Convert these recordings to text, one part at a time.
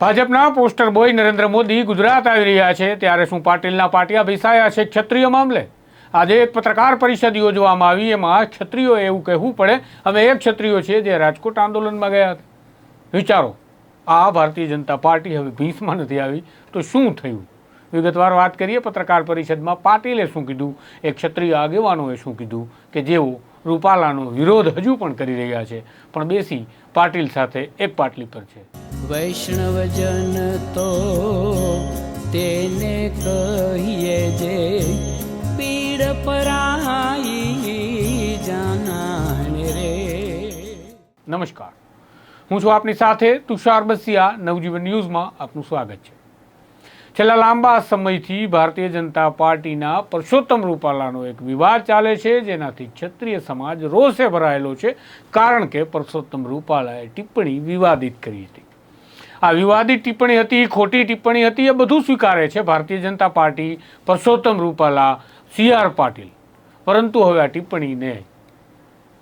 ભાજપના poster boy Narendra Modi Gujarat આવી રહ્યા છે, ત્યારે શું પાટીલના પાટિયા ભીસાયા છે ક્ષત્રિય મામલે? આજે એક પત્રકાર પરિષદ યોજવામાં આવી, એમાં ક્ષત્રિયો એવું કહેવું પડે, અમે એક ક્ષત્રિયો છીએ જે રાજકોટ આંદોલનમાં ગયા હતા. વિચારો, આ ભારતીય જનતા પાર્ટી હવે ભીંસમાં નથી આવી, તો શું થયું? વિગતવાર વાત કરીએ, પત્રકાર પરિષદમાં પાટીલે શું કીધું, એક ક્ષત્રિય આગેવાનોએ શું કીધું, કે જેઓ રૂપાલાનો વિરોધ હજુ પણ કરી રહ્યા છે, પણ બેસી પાટીલ સાથે એક પાટલી પર છે. વૈષ્ણવજન તો તેને કહીએ જે પીડ પરાઈ જાનાને રે. નમસ્કાર. હું છું આપની સાથે તુષાર બસિયા. નવજીવન ન્યૂઝમાં આપનું સ્વાગત છે. છેલ્લા લાંબા સમયથી ભારતીય જનતા પાર્ટીના પરસોત્તમ રૂપાલાનો એક વિવાદ ચાલે છે, જેનાથી ક્ષત્રિય સમાજ રોષે ભરાયેલો છે, કારણ કે પરસોત્તમ રૂપાલાએ ટિપ્પણી વિવાદિત કરી હતી. આ વિવાદિત ટિપ્પણી હતી, ખોટી ટિપ્પણી હતી, એ બધું સ્વીકારે છે Bharatiya Janata party Parshottam Rupala, C R Patil. પરંતુ હવે આ ટિપ્પણીને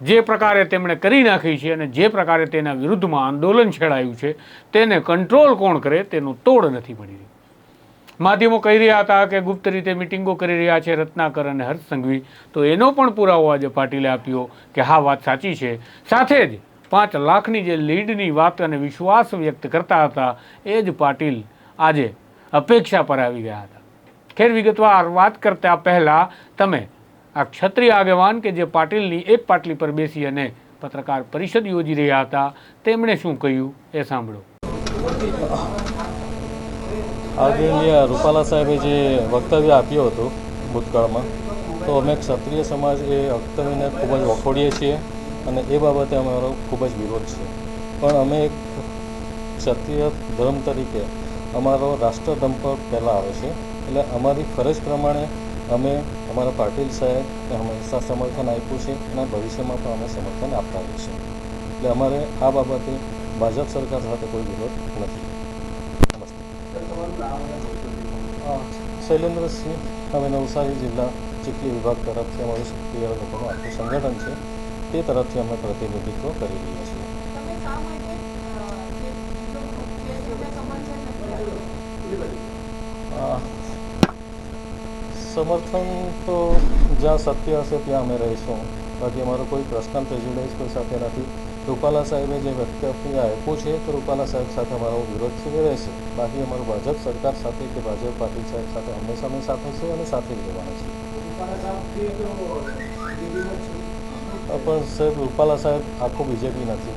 જે પ્રકારે તેમણે કરી નાખી છે અને જે પ્રકારે તેના વિરુદ્ધમાં આંદોલન છેડાયું છે, તેને કંટ્રોલ કોણ કરે તેનો તોડ નથી મળી રહી માધ્યમો કહી રહ્યા હતા કે ગુપ્ત રીતે મિટિંગો કરી રહ્યા છે રત્નાકર અને હર્ષ સંઘવી. તો એનો પણ પુરાવો આજે પાટીલે આપ્યો કે હા, વાત સાચી છે. સાથે જ પાંચ લાખની જે લીડની વાત અને વિશ્વાસ વ્યક્ત કરતા હતા, એ જ પાટીલ આજે અપેક્ષા પર આવી ગયા હતા. ખેર વિગતવાર વાત કરતા પહેલાં તમે આ ક્ષત્રિય આગેવાન કે જે પાટીલની એક પાટલી પર બેસી અને પત્રકાર પરિષદ યોજી રહ્યા હતા, તેમણે શું કહ્યું એ સાંભળો. આજે રૂપાલા સાહેબે જે વક્તવ્ય આપ્યું હતું ભૂતકાળમાં, તો અમે ક્ષત્રિય સમાજ એ વક્તવ્યને ખૂબ જ વખોડીએ છીએ. અને એ બાબતે અમારો ખૂબ જ વિરોધ છે. પણ અમે એક ક્ષત્રિય ધર્મ તરીકે અમારો રાષ્ટ્રધર્મ પર પહેલાં આવે છે. એટલે અમારી ફરજ પ્રમાણે અમે અમારા પાટીલ સાહેબને હંમેશા સમર્થન આપ્યું છે અને ભવિષ્યમાં પણ અમે સમર્થન આપતા રહીશું એટલે અમારે આ બાબતે ભાજપ સરકાર સાથે કોઈ વિરોધ નથી. શૈલેન્દ્રસિંહ અમે નવસારી જિલ્લા ચીખલી વિભાગ તરફથી અમારું સક્રિય લોકોનું આખું સંગઠન છે. તે તરફથી અમે પ્રતિનિધિત્વ કરી રહ્યા છીએ. સમર્થન તો જ્યાં સત્ય હશે ત્યાં અમે રહીશું. બાકી અમારો કોઈ પર્સનલ પ્રેજ્યુડાઇઝ કોઈ સાથે નથી. રૂપાલા સાહેબે જે વક્તવ્ય આપ્યું છે તો રૂપાલા સાહેબ સાથે અમારો વિરોધ છે રહેશે. બાકી અમારું ભાજપ સરકાર સાથે કે ભાજપ પાટીલ સાહેબ સાથે હંમેશા અમે સાથે છે અને સાથે જ રહેવાના છે. પણ સાહેબ, રૂપાલા સાહેબ, આખો બીજેપી નથી.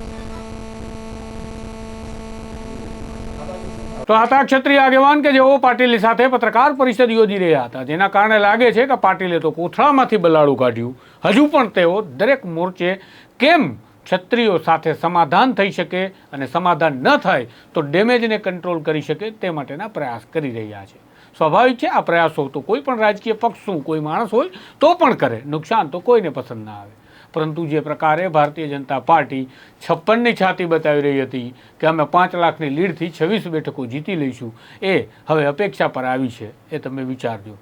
તો હતા ક્ષત્રિય આગેવાન કે જેઓ પાટીલની સાથે પત્રકાર પરિષદ યોજી રહ્યા હતા? જેના કારણે લાગે છે કે પાટીલે તો કોથળામાંથી બલાડું કાઢ્યું. હજુ પણ તેઓ દરેક મોરચે કેમ ક્ષત્રિયો સાથે સમાધાન થઈ શકે અને સમાધાન ન થાય તો ડેમેજને કંટ્રોલ કરી શકે તે માટેના પ્રયાસ કરી રહ્યા છે. સ્વાભાવિક છે, આ પ્રયાસો તો કોઈ પણ રાજકીય પક્ષ શું, કોઈ માણસ હોય તો પણ કરે. નુકસાન તો કોઈને પસંદ ના આવે. પરંતુ જે પ્રકારે ભારતીય જનતા પાર્ટી છપ્પનની છાતી બતાવી રહી હતી કે અમે પાંચ લાખની લીડથી છવ્વીસ બેઠકો જીતી લઈશું, એ હવે અપેક્ષા પર આવી છે, એ તમે વિચારજો.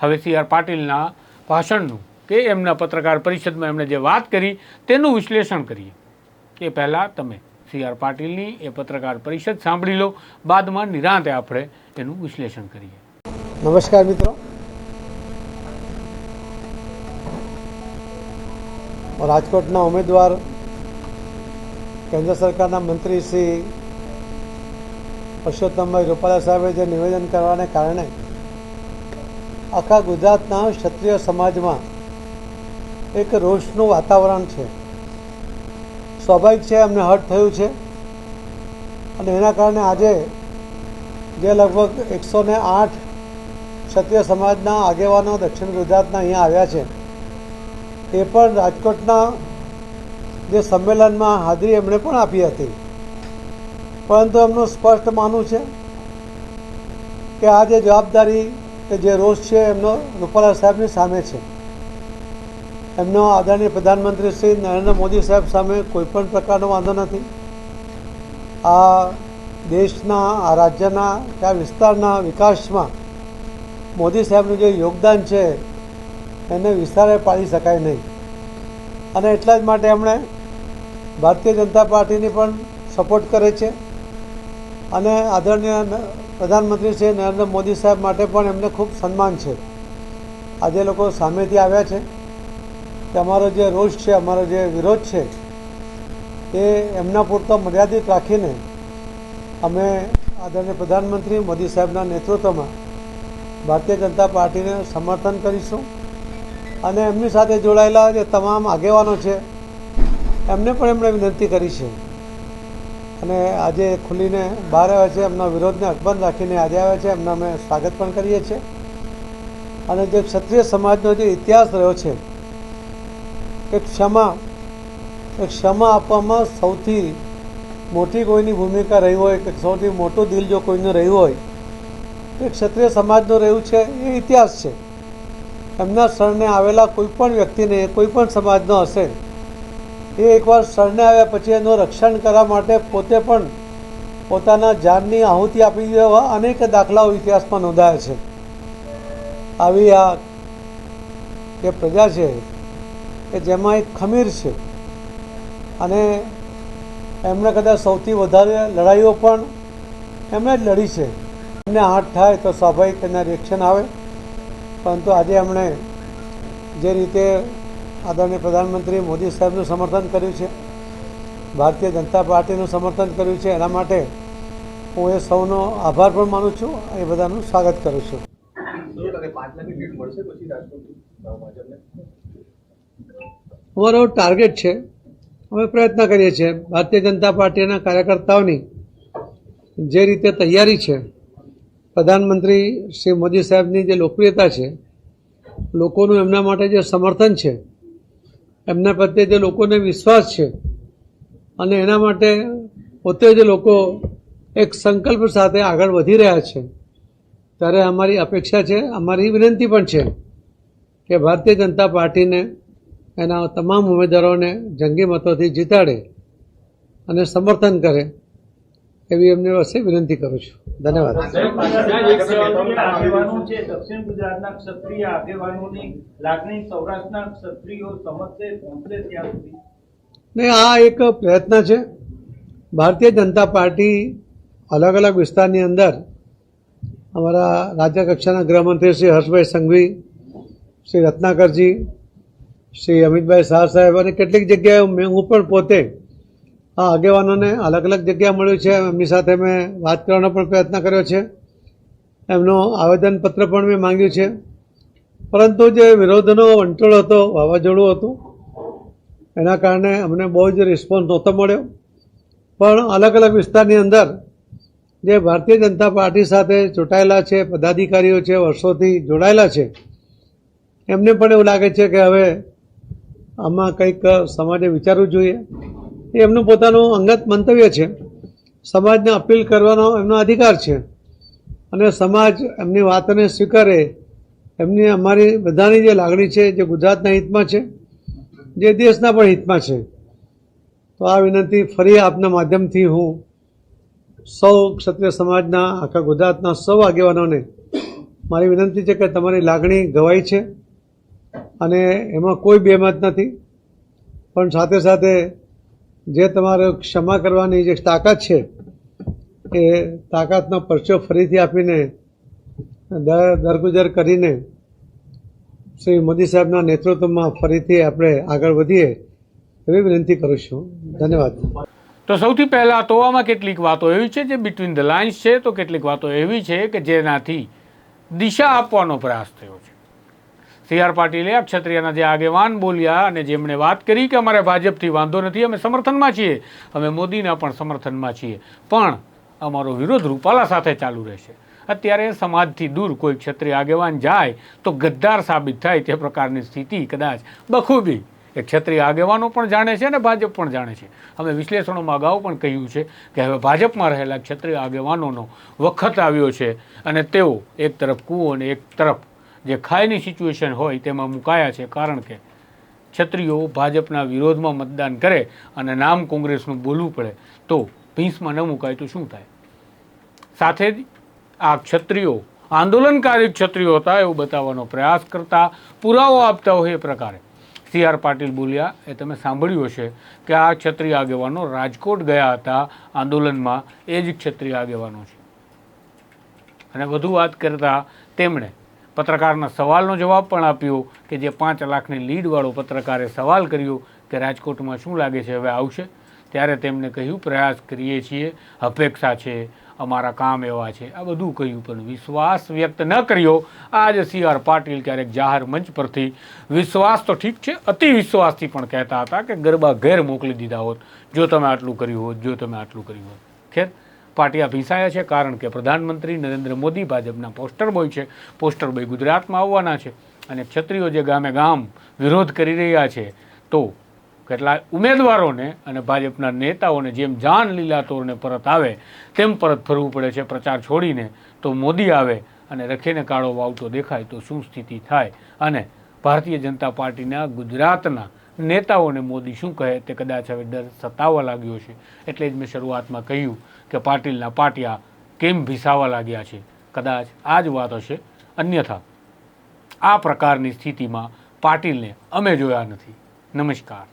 હવે સી આર પાટીલના ભાષણનું કે એમના પત્રકાર પરિષદમાં એમણે જે વાત કરી તેનું વિશ્લેષણ કરીએ. એ પહેલાં તમે સી આર પાટીલની એ પત્રકાર પરિષદ સાંભળી લો, બાદમાં નિરાંતે આપણે એનું વિશ્લેષણ કરીએ. નમસ્કાર મિત્રો. રાજકોટના ઉમેદવાર કેન્દ્ર સરકારના મંત્રી શ્રી પુરુષોત્તમભાઈ રૂપાલા સાહેબે જે નિવેદન કરવાને કારણે આખા ગુજરાતના ક્ષત્રિય સમાજમાં એક રોષનું વાતાવરણ છે. સ્વાભાવિક છે, એમને હર્ટ થયું છે અને એના કારણે આજે જે લગભગ એકસો ને આઠ ક્ષત્રિય સમાજના આગેવાનો દક્ષિણ ગુજરાતના અહીંયા આવ્યા છે. એ પણ રાજકોટના જે સંમેલનમાં હાજરી એમણે પણ આપી હતી. પરંતુ એમનું સ્પષ્ટ માનવું છે કે આ જે જવાબદારી કે જે રોષ છે એમનો રૂપાલા સાહેબની સામે છે. એમનો આદરણીય પ્રધાનમંત્રી શ્રી નરેન્દ્ર મોદી સાહેબ સામે કોઈ પણ પ્રકારનો વાંધો નથી. આ દેશના, આ રાજ્યના, કે આ વિસ્તારના વિકાસમાં મોદી સાહેબનું જે યોગદાન છે એને વિસ્તારે પાડી શકાય નહીં. અને એટલા જ માટે એમણે ભારતીય જનતા પાર્ટીની પણ સપોર્ટ કરે છે. અને આદરણીય પ્રધાનમંત્રી શ્રી નરેન્દ્ર મોદી સાહેબ માટે પણ એમને ખૂબ સન્માન છે. આજે લોકો સામેથી આવ્યા છે. કે અમારો જે રોષ છે, અમારો જે વિરોધ છે, એ એમના પૂરતો મર્યાદિત રાખીને અમે આદરણીય પ્રધાનમંત્રી મોદી સાહેબના નેતૃત્વમાં ભારતીય જનતા પાર્ટીને સમર્થન કરીશું. અને એમની સાથે જોડાયેલા જે તમામ આગેવાનો છે, એમને પણ એમણે વિનંતી કરી છે. અને આજે ખુલીને બહાર આવ્યા છે, એમના વિરોધને અકબંધ રાખીને આજે આવ્યા છે, એમના અમે સ્વાગત પણ કરીએ છીએ. અને જે ક્ષત્રિય સમાજનો જે ઇતિહાસ રહ્યો છે, એ ક્ષમા એ ક્ષમા આપવામાં સૌથી મોટી કોઈની ભૂમિકા રહી હોય કે સૌથી મોટું દિલ જો કોઈનું રહ્યું હોય, એ ક્ષત્રિય સમાજનું રહ્યું છે, એ ઇતિહાસ છે. એમના શરણે આવેલા કોઈ પણ વ્યક્તિને કોઈ પણ સમાજનો હશે, એ એકવાર શરણે આવ્યા પછી એનું રક્ષણ કરવા માટે પોતે પણ પોતાના જાનની આહુતિ આપી દેવા અનેક દાખલાઓ ઇતિહાસમાં નોંધાયા છે. આવી આ જે પ્રજા છે કે જેમાં એક ખમીર છે અને એમણે કદાચ સૌથી વધારે લડાઈઓ પણ એમણે જ લડી છે. એમને હાથ થાય તો સ્વાભાવિક એના રિએક્શન આવે. પરંતુ આજે એમણે જે રીતે આદરણીય પ્રધાનમંત્રી મોદી સાહેબનું સમર્થન કર્યું છે, ભારતીય જનતા પાર્ટીનું સમર્થન કર્યું છે, એના માટે હું એ સૌનો આભાર પણ માનું છું, એ બધાનું સ્વાગત કરું છું. અમારો ટાર્ગેટ છે, અમે પ્રયત્ન કરીએ છીએ, ભારતીય જનતા પાર્ટીના કાર્યકર્તાઓની જે રીતે તૈયારી છે પ્રધાનમંત્રી શ્રી મોદી સાહેબની જે લોકપ્રિયતા છે, લોકોનું એમના માટે જે સમર્થન છે, એમના પ્રત્યે જે લોકોને વિશ્વાસ છે, અને એના માટે પોતે જે લોકો એક સંકલ્પ સાથે આગળ વધી રહ્યા છે, ત્યારે અમારી અપેક્ષા છે, અમારી વિનંતી પણ છે કે ભારતીય જનતા પાર્ટીને એના તમામ ઉમેદવારોને જંગી મતોથી જીતાડે અને સમર્થન કરે. એવી અમને હશે, વિનંતી કરું છું. ધન્યવાદ. નહીં આ એક પ્રયત્ન છે. ભારતીય જનતા પાર્ટી અલગ અલગ વિસ્તારની અંદર અમારા રાજ્ય કક્ષાના ગૃહમંત્રી શ્રી હર્ષભાઈ સંઘવી, શ્રી રત્નાકરજી, શ્રી અમિતભાઈ શાહ સાહેબ અને કેટલીક જગ્યાએ હું પણ પોતે આ આગેવાનોને અલગ અલગ જગ્યા મળ્યું છે. એમની સાથે મેં વાત કરવાનો પણ પ્રયત્ન કર્યો છે. એમનો આવેદનપત્ર પણ મેં માંગ્યું છે. પરંતુ જે વિરોધનો વંટોળ હતો, વાવાઝોડું હતું, એના કારણે અમને બહુ જ રિસ્પોન્સ નહોતો મળ્યો. પણ અલગ અલગ વિસ્તારની અંદર જે ભારતીય જનતા પાર્ટી સાથે ચૂંટાયેલા છે, પદાધિકારીઓ છે, વર્ષોથી જોડાયેલા છે, એમને પણ એવું લાગે છે કે હવે આમાં કંઈક સમાજે વિચારવું જોઈએ. એ એમનું પોતાનું અંગત મંતવ્ય છે. સમાજને અપીલ કરવાનો એમનો અધિકાર છે. અને સમાજ એમની વાતને સ્વીકારે. એમની અમારી બધાની જે લાગણી છે, જે ગુજરાતના હિતમાં છે, જે દેશના પણ હિતમાં છે. તો આ વિનંતી ફરી આપના માધ્યમથી હું સૌ ક્ષત્રિય સમાજના, આખા ગુજરાતના સૌ આગેવાનોને મારી વિનંતી છે કે તમારી લાગણી ગવાઈ છે. અને એમાં કોઈ બેમત નથી. પણ સાથે સાથે જે તમારે ક્ષમા કરવાની જે તાકાત છે, એ તાકાતનો પરચો ફરીથી આપીને, દર, દરગુજર કરીને શ્રી મોદી સાહેબના નેતૃત્વમાં ફરીથી આપણે આગળ વધીએ એવી વિનંતી કરું છું. ધન્યવાદ. તો સૌથી પહેલાં તો આમાં કેટલીક વાતો એવી છે જે બિટવીન ધ લાઇન્સ છે, તો કેટલીક વાતો એવી છે કે જેનાથી દિશા આપવાનો પ્રયાસ થયો છે. સી આર પાટીલે આ ક્ષત્રિયના જે આગેવાન બોલ્યા અને જેમણે વાત કરી કે અમારે ભાજપથી વાંધો નથી, અમે સમર્થનમાં છીએ. અમે મોદીના પણ સમર્થનમાં છીએ. પણ અમારો વિરોધ રૂપાલા સાથે ચાલુ રહેશે. અત્યારે સમાજથી દૂર કોઈ ક્ષત્રિય આગેવાન જાય તો ગદ્દાર સાબિત થાય તે પ્રકારની સ્થિતિ કદાચ બખૂબી. એ ક્ષત્રિય આગેવાનો પણ જાણે છે અને ભાજપ પણ જાણે છે. અમે વિશ્લેષણોમાં અગાઉ પણ કહ્યું છે કે હવે ભાજપમાં રહેલા ક્ષત્રિય આગેવાનોનો વખત આવ્યો છે અને તેઓ એક તરફ કૂવો અને એક તરફ જે ખાયની સિચ્યુએશન હોય તેમાં મુકાયા છે કારણ કે છત્રીઓ ભાજપના વિરોધમાં મતદાન કરે અને નામ કોંગ્રેસનું બોલવું પડે, તો ભીંસમાં ન મુકાય તો શું થાય? સાથે જ આ ક્ષત્રિયો આંદોલનકારી ક્ષત્રિયો હતા એવું બતાવવાનો પ્રયાસ કરતા પુરાવો આપતા હોય એ પ્રકારે. સી આર પાટીલ બોલ્યા, એ તમે સાંભળ્યું હશે કે આ ક્ષત્રિય આગેવાનો રાજકોટ ગયા હતા આંદોલનમાં, એ જ ક્ષત્રિય આગેવાનો છે. અને વધુ વાત કરતા તેમણે પત્રકારના સવાલનો જવાબ પણ આપ્યો કે જે પાંચ લાખની લીડવાળો પત્રકારે સવાલ કર્યો કે રાજકોટમાં શું લાગે છે, હવે આવશે? ત્યારે તેમણે કહ્યું, પ્રયાસ કરીએ છીએ, અપેક્ષા છે, અમારા કામ એવા છે. આ બધું કહ્યું, પણ વિશ્વાસ વ્યક્ત ન કર્યો. આજે સી આર પાટીલ ક્યારેક જાહેર મંચ પરથી વિશ્વાસ તો ઠીક છે અતિ વિશ્વાસથી પણ કહેતા હતા કે ગરબા ઘેર મોકલી દીધા હોત, જો તમે આટલું કર્યું હોત, જો તમે આટલું કર્યું હોત. ખેર પાટિયા ભીંસાયા છે કારણ કે પ્રધાનમંત્રી નરેન્દ્ર મોદી ભાજપના પોસ્ટર બોય છે. પોસ્ટર બોય ગુજરાતમાં આવવાના છે અને ક્ષત્રિયો જે ગામે ગામ વિરોધ કરી રહ્યા છે, તો કેટલા ઉમેદવારોને અને ભાજપના નેતાઓને જેમ જાન લીલા તોરને પરત આવે, તેમ પરત ફરવું પડે છે પ્રચાર છોડીને. તો મોદી આવે અને રખીને કાળો વાવતો દેખાય તો શું સ્થિતિ થાય? અને ભારતીય જનતા પાર્ટીના ગુજરાતના નેતાઓને મોદી શું કહે તે કદાચ હવે ડર સતાવવા લાગ્યો છે. એટલે જ મેં શરૂઆતમાં કહ્યું કે પાટીલના પાટિયા કેમ ભીસાવા લાગ્યા છે. કદાચ આ જ વાત હશે. અન્યથા, આ પ્રકારની સ્થિતિમાં પાટીલને અમે જોયા નથી. નમસ્કાર.